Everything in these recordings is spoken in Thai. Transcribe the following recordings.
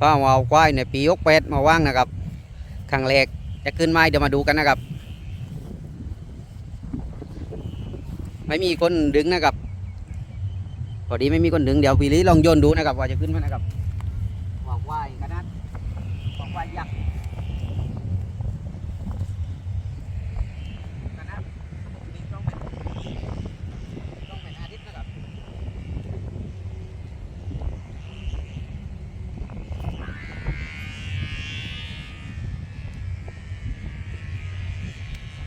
ป้าเอาควายในปียกเป็ดมาว่างนะครับครั้งแรกจะขึ้นไม้เดี๋ยวมาดูกันนะครับ ไม่มีคนดึงนะครับพอดีไม่มีคนดึงเดี๋ยววิลลีลองโยนดูนะครับว่าจะขึ้นไหมนะครับว่าควายขนาดว่าควายยักษ์ขนาดมีต้องเป็นต้องเป็นอาทิตย์นะครับ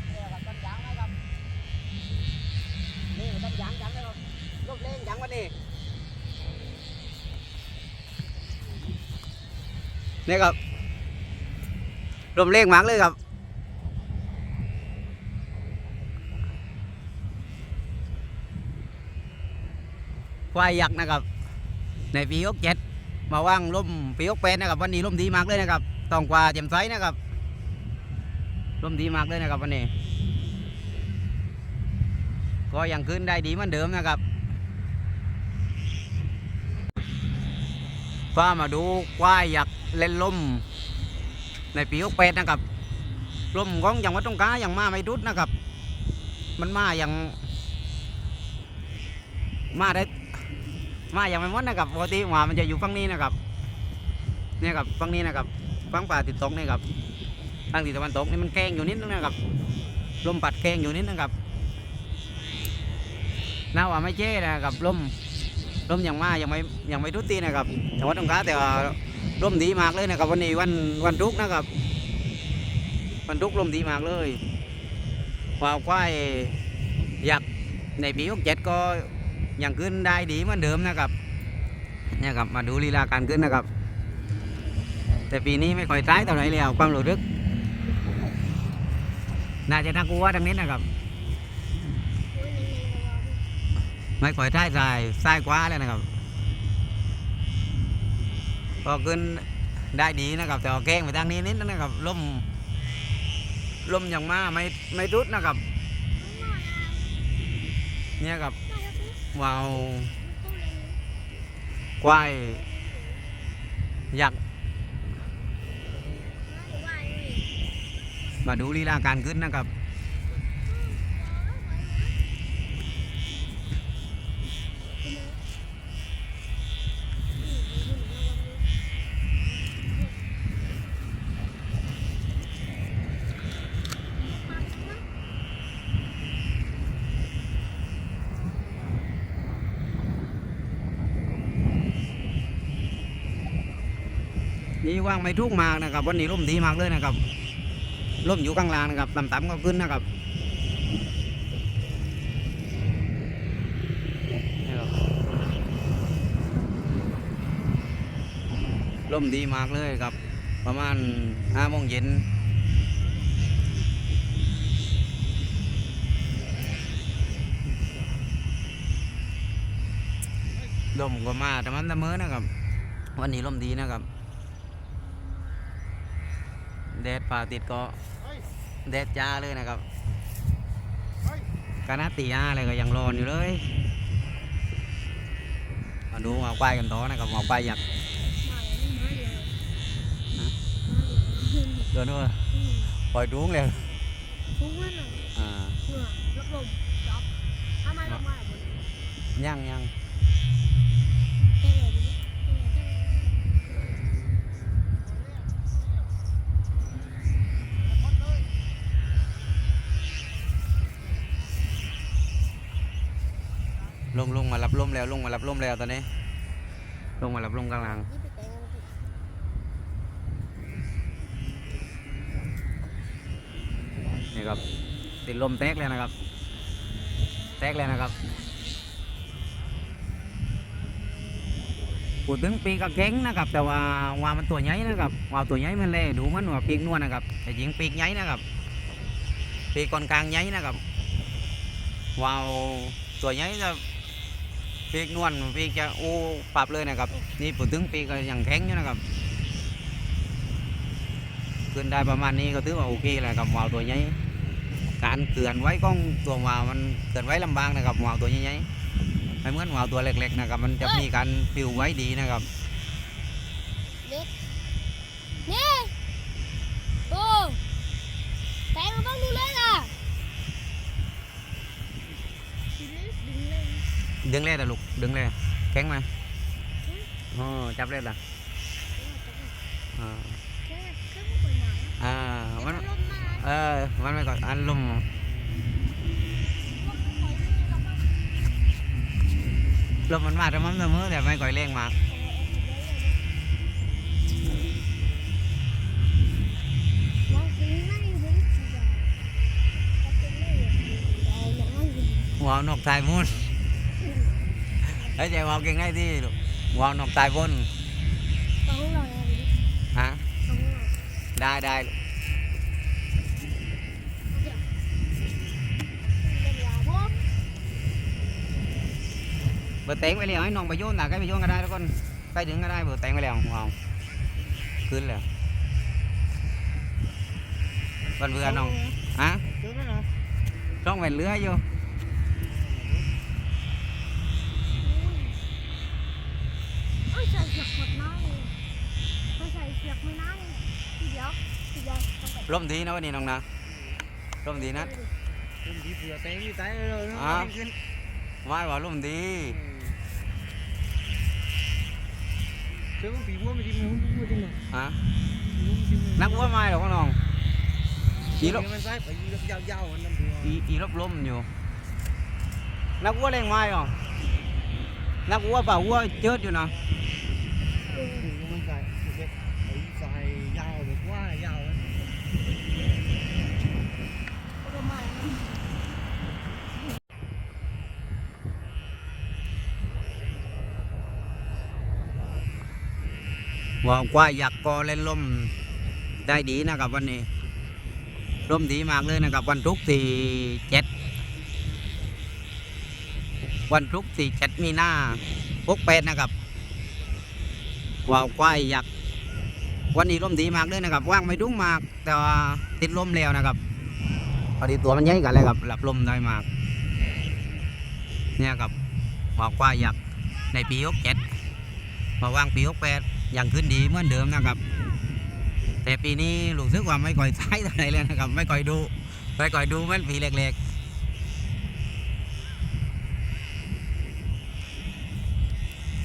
นี่ครับต้นยางนะครับนี่ต้นยางจังเลยครับลูกเล่งยังวันนี้ นี่ครับลมเล่งมากเลยครับ ควายยักษ์นะครับ ในปียกเจ็ดมาว่างลมปียกเป็ดนะครับ วันนี้ลมดีมากเลยนะครับต้องกว่าเจ็มไซนะครับลมดีมากเลยนะครับวันนี้ ก็ยังขึ้นได้ดีเหมือนเดิมนะครับฟ้ามาดูควายอยาก เล่นลมในปีกเป็ดนะครับลมของอย่างวัดตรงกาอยังมาไม่ทุดนะครับ มันมาอย่าง มาได้ มาอย่างไม่หมดนะครับปกติว่ามันจะอยู่ฝั่งนี้นะครับเนี่ยครับฝั่งนี้นะครับฝั่งป่าติดตกนี่ครับทางทิศตะวันตกนี่มันแกงอยู่นิดนึงนะครับลมปัดแกงอยู่นิดนึงครับน่าว่าไม่เจ๊นะครับลมลมยังมายังไม่ยังไม่ทุตีนะครับจังหวัดตรงกาแต่ว่า ลมดีมากเลยนะครับ วันนี้วันวันทุกนะครับ วันทุกร์ลมดีมากเลยว่าควายอยากในปีหกเจ็ดก็ยังขึ้นได้ดีเหมือนเดิมนะครับเนี่ยครับมาดูลีลาการขึ้นนะครับ แต่ปีนี้ไม่ค่อยใช้เท่าไหร่แล้วความรู้สึกน่าจะน่ากลัวทางนี้นะครับไม่ค่อยท้ายสายซ้ายขวาเลยนะครับ พอขึ้นได้ดีนะครับ แต่แกงไปทางนี้นิดนะครับลมลมอย่างมากไม่ไม่รุดนะครับ เนี่ยครับว้าวควายอยากมาดูลีลาการขึ้นนะครับ นี่ว่างไม่ทุกมากนะครับ วันนี้ร่มดีมากเลยนะครับร่มอยู่กลางลางนะครับต่ำๆก็ขึ้นนะครับร่มดีมากเลยครับ ประมาณห้าโมงเย็นลมก็มาแต่มันตะเมอนะครับ วันนี้ลมดีนะครับ แดดป่าติดก็แดดจ้าเลยนะครับกานาตีอาอะไรก็ยังร้อนอยู่เลยมาดูเอาควายกันต่อนะครับเอาควายอยากเดินด้วยปล่อยดุ้งเลยทุกวันน่ะ อ่า เหงื่อรับลมจ๊อบถ้าไม่รับไม่อะ ย่างย่าง แค่เลยดิ ลงลงมารับลมแล้วลงมารับลมแล้วตอนนี้ ลงมารับลมกลางล่างนี่ครับติดลมแตกเลยนะครับ แตกเลยนะครับพูดถึงปีกระเข็งนะครับ แต่ว่าว่ามันตัวใหญ่นะครับว่าตัวใหญ่มันเลยดูมันว่าปีกนวลนะครับ แต่จริงปีกใหญ่นะครับ ปีกกอนกลางใหญ่นะครับวาวตัวใหญ่จะ ปีกนวลปีกจะอู้ปรับเลยนะครับ นี่พูดถึงปีกก็ยังแข็งอยู่นะครับ ขึ้นได้ประมาณนี้ก็ถือว่าโอเคแล้วครับวาวตัวใหญ่การเกลื่อนไว้ของตัวหวาวมันเกลื่อนไว้ลำบากนะครับหวาวตัวใหญ่ๆไม่เหมือนหวาวตัวเล็กๆนะครับ มันจะมีการปิวไว้ดีนะครับ เล็ก นี่โอ้แต่เราต้องดูเลยอะ ดึงเลยดึงเลยนะลูกดึงเลยแข็งไหมอ๋อจับเลยล่ะอ่าแค่แค่ไม่กดหมายอ่ามัมันนลมมาเออมันไม่ก่อนอันลมลมมันถอยนี่แล้วก็ลมมันมาแต่มันเสมอแต่ไม่ก่อยแรงมากมองถึงไม่ถึงสีแดงก็เป็นเลยเอาหนังหินหัวนกตายมุน ไอ้ยใจวาวเก่งได้ที่ลูกหัวนกตายบนต้องรออะไรดิฮะต้องรอได้ได้ลูกเบอร์เต็งไปแล้วให้น้องไปโยนหนักให้ไปโยนก็ได้ทุกคนใกล้ถึงก็ได้เบอร์เต็งไปแล้วว้าขึ้นแล้ววันเบื่อน้องฮะช่องแหวนเรืออยู่ เอ้ยใส่เสือกหมดน้อยเลยไม่ ใส่เสือกไม่น้อยทีเดียวทีเดียวต้องไปร่มดีนะวันนี้น้องนะร่มดีนะ Em chỉ vừa té như té rồi nó À. lên trên ว่าว่าร่มดี Chứ có bị búa mà chim không búa chim nào ฮะ Búa chim nào นักวัวไม้หรอกน้องอีรบ Nhưng mà sai phải đi dao dao anh làm อี thường อีรบลมอยู่ นักวัวเล่งไม้หรอ นักวัวป่าวัวเจิดอยู่นะ Nhưng mà sai Phải sai dao được quá dao á ประมาณนั้น ว่าวควายอยากก็เล่นลมได้ดีนะครับวันนี้ลมดีมากเลยนะครับ วันทุกร์ที่เจ็ดวันทุกร์ที่เจ็ดมีหน้าพกแปดนะครับว่าวควายอยากวันนี้ลมดีมากเลยนะครับ ว่างไม่ดุ้งมาก แต่ว่าติดลมแล้วนะครับพอดีตัวมันใหญ่กันเลยครับหลับลมได้มาก เนี่ยครับว่าวควายอยากในปีหกเจ็ด มาวางปีหกแปดยังขึ้นดีเหมือนเดิมนะครับ แต่ปีนี้รู้สึกว่าไม่ก่อยใช้เท่าไหร่เลยนะครับ ไม่ก่อยดูไม่ก่อยดูมือนปีเล็กๆ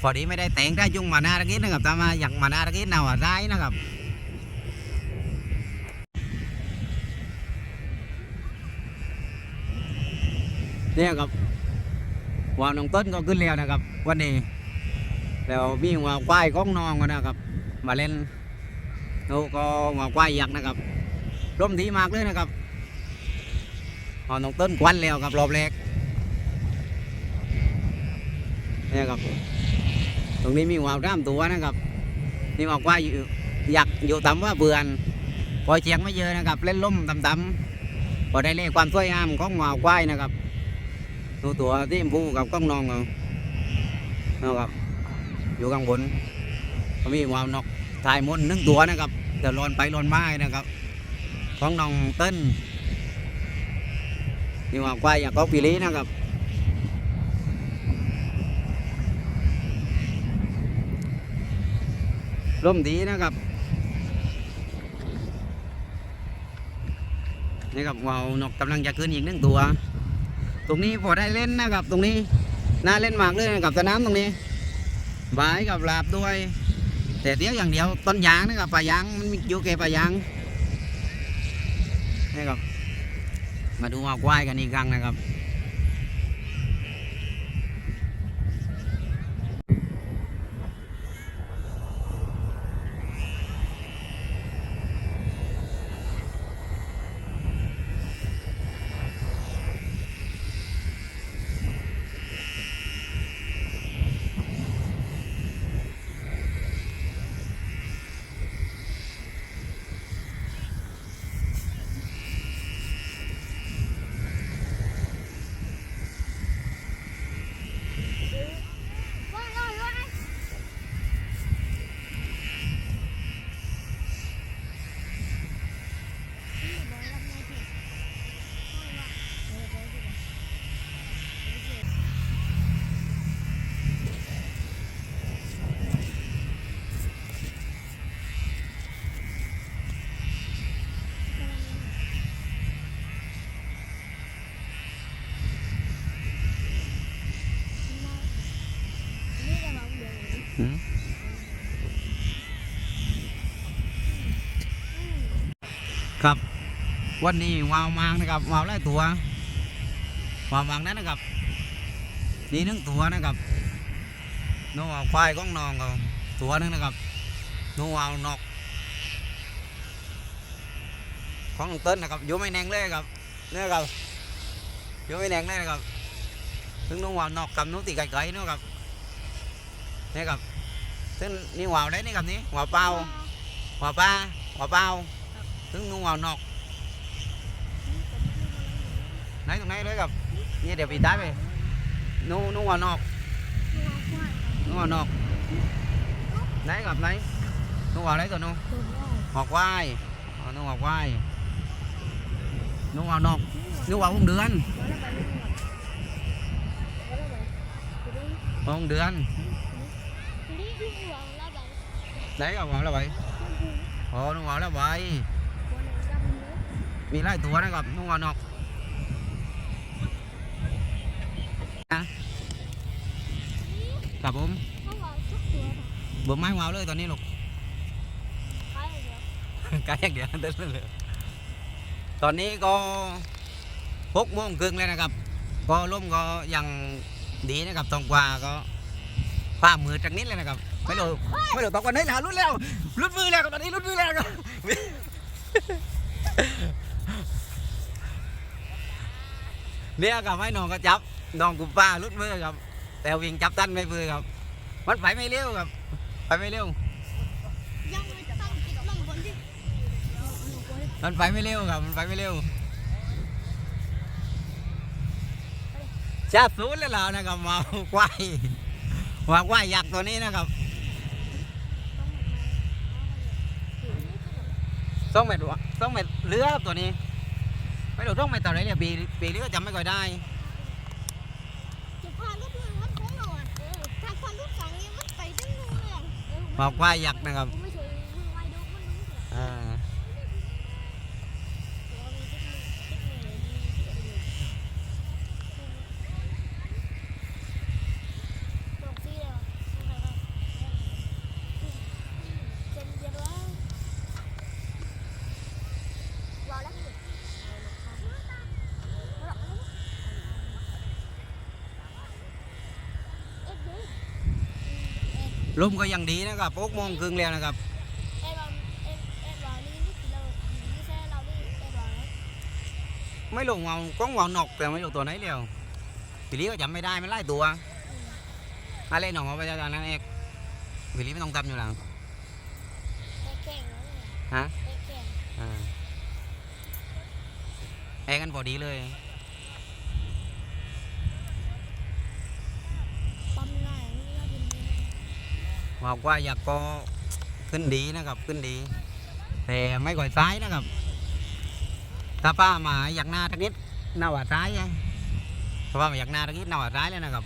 พอดีไม่ได้แต่งได้จุงมานาตะกี้นะครับแต่มาอยากมานาตะกี้ nào à ร้ายนะครับ เนี่ยครับวาวน้องต้นก็ขึ้นแล้วนะครับ วันนี้ แล้วมีหัวควายของน้องนะครับ มาเล่นแล้ก็หัวควายยักษ์นะครับร่มดีมากเลยนะครับเอาน้องต้นควันแล้วครับรอบแรกเนี่ยครับ ตรงนี้มีหัวร่ามตัวนะครับนี่หัวควายอยู่ยักอยู่ต่ำว่าเบือนปล่อยเชียงไม่เยอะนะครับ เล่นล่มต่ำๆพอได้เล่ความสวยงามของหัวควายนะครับดูตัวที่ชมพูกับก้องนองเอานะครับ อยู่ข้างบนก็มีวาวนกทายมนหนึ่งตัวนะครับแต่ลอนไปลอนมานะครับ ของน้องเต้นนี่ว่าควายอย่างก็ปีลีนะครับร่มดีนะครับนี่ครับว่าวนกกำลังจะขึ้นอีกหนึ่งตัว ตรงนี้พอได้เล่นนะครับ ตรงนี้น่าเล่นมากเลยนะครับสนามตรงนี้ บายกับลาบด้วย แต่เดียวอย่างเดียวต้นยางนะครับป่ายางมันมีอยู่แก่ป่ายางนี่ครับมาดูเอาควายกันอีกครั้งนะครับ ครับ วันนี้วาวมางนะครับวาวไล่ตัววาวมางนั้นนะครับ นี่หนึ่งตัวนะครับน้องวาวควายก้องนองเขาตัวหนึงนะครับน้องวาวนกของน้องเต้นนะครับอยู่ไม่แนงเลยครับเนี่ยครับอยู่ไม่แนงเลยนะครับถึงน้องวาวนอกกับน้องตีไก่ไก่ๆนะครับ นี่ยครับซึ่งนี่วาวได้นี่ครับนี่วาวเปล่าหัวปลาหัวเปล่าถึงนุ่งเอานอกไหนตรงไหนเลยกับนี่เดี๋ยวปีตายไปนุ่งนุ่งเอานอกนุ่งเอานอกไหนกับไหนนุ่งเอาไหนตัวนุ่งหอกควายอ๋อนุ่งหอกควายนุ่งเอานอกนุ่งเอาหงเดือนหงเดือน ไหนกับหอกแล้วไปอ๋อนุ่งเอาแล้วไปมีไล่ตัวนะครับนุ่งเอานอกครับผมเบิ่มไม้วาวเลยตอนนี้ลูกกายอย่เดียวเต้นเลยตอนนี้ก็หกโมงครึ่งแล้วนะครับ ก็ลมก็ยังดีนะครับตรงกว่าก็ฟ้ามือจากนิดเลยนะครับ ไม่รู้ไม่รู้ตกวันนี้แล้วรุดแล้วรุดมือแล้วครับตอนนี้รุดมือแล้วครับเนี่ยกับให้น้องก็จับน้องกุป้ารุดมือครับ แต่วิ่งจับตันไม่มือครับ มันไปไม่เร็วครับ ไปไม่เร็วมันไปไม่เร็วครับมันไปไม่เร็วชาติศูนย์เลยแล้วนะครับมาควายมาควายยักษ์ตัวนี้นะครับ สองเม็ดวะสองเม็ดเรือครับตัวนี้ ไม่รู้ต้องเม็ดต่อไหนเนี่ยปีปีนี้ก็จำไม่ค่อยได้มาควายยักษ์นะครับ ลมก็ยังดีนะครับหกโมงครึ่งแล้วนะครับไม่ลงเอาก้องวางนอกแต่ไม่ลงตัวไหนเดียววิลลี่ก็จำไม่ได้มันไล่ตัวอะไรหนองเอาไปจากนั้นเอกวิลลี่ไม่ต้องจำอยู่แล้วฮะอ่าเอกกันพอดีเลย บอกว่าอยากก็ขึ้นดีนะครับขึ้นดี แต่ไม่ก่อยซ้ายนะครับ ถ้าป้ามาอยากหน้าทักนิดหน้าหวาดร้ายไงถ้าป้ามาอยากหน้าทักนิดหน้าหวาดร้ายเลยนะครับ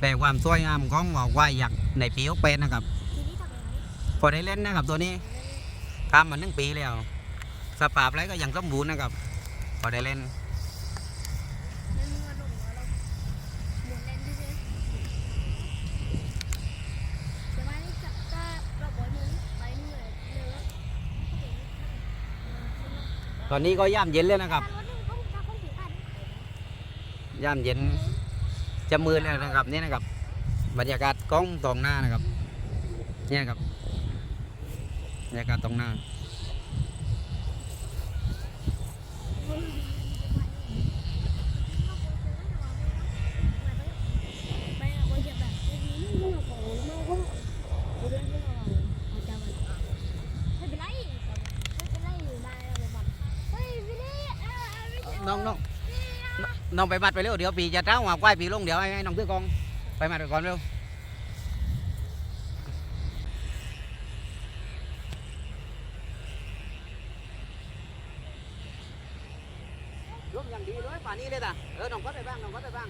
แต่ความสวยงามของหอกว่าอยากในปีกเป็นนะครับพอได้เล่นนะครับตัวนี้ทำมาหนึ่งปีแล้วสภาพอะไรก็ยังสมบูรณ์นะครับพอได้เล่น ต อนนี้ก็ย่ามเย็นแล้วนะครับย่ามเย็นจะมืดแล้วนะครับนี่นะครับ บรรยากาศกล้องตรงหน้านะครับ เนี่ยครับบรรยากาศตรงหน้า น้องน้อง น้องไปมัดไปเร็วเดี๋ยวปีจะเท้าหัวควายปีลงเดี๋ยวให้น้องซื้อกองไปมัดไปก่อนเร็วร่วมอย่างดีเลยป่านนี้เลยตาเออน้องก็ไปบ้างน้องก็ไปบ้าง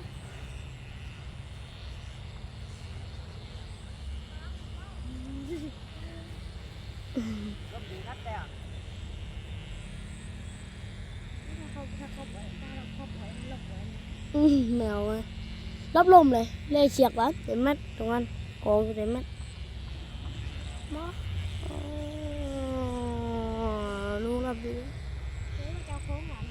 ร่วมดีนัดแต่ แมวเลยรับลมเลย เล่เฉียกแล้วเต็มมัดตรงนั้นกองอยู่เต็มมัดมาอ๋อลูกรับดี เฮ้ยมันจะเอาโค้งหลัง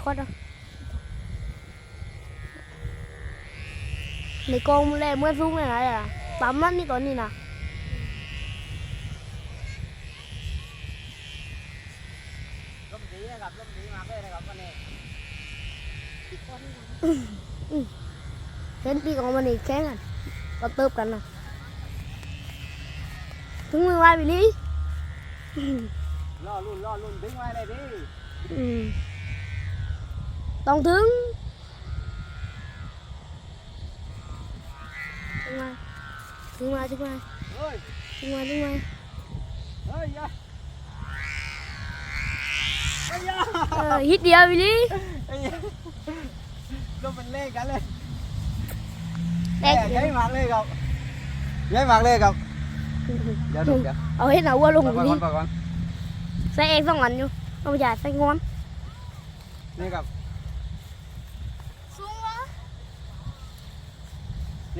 อืมไม่ค่อยนะในกองมันแรงเมื่อซุกเลยนะอะปั๊มนั่นนี่ตอนนี้ นะร่มดีนะครับร่มดีมากเลยนะครับวันนี้เห็นปีกองมันอีกแข่งกันก็เติบกันน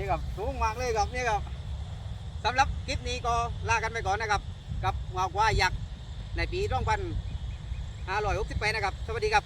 นี่ครับสูงมากเลยครับนี่ครับสำหรับคลิปนี้ก็ลากันไปก่อนนะครับ กับงอกว่ายักษ์ในปีร่องพันห้าร้อยหกสิบแปดนะครับ สวัสดีครับ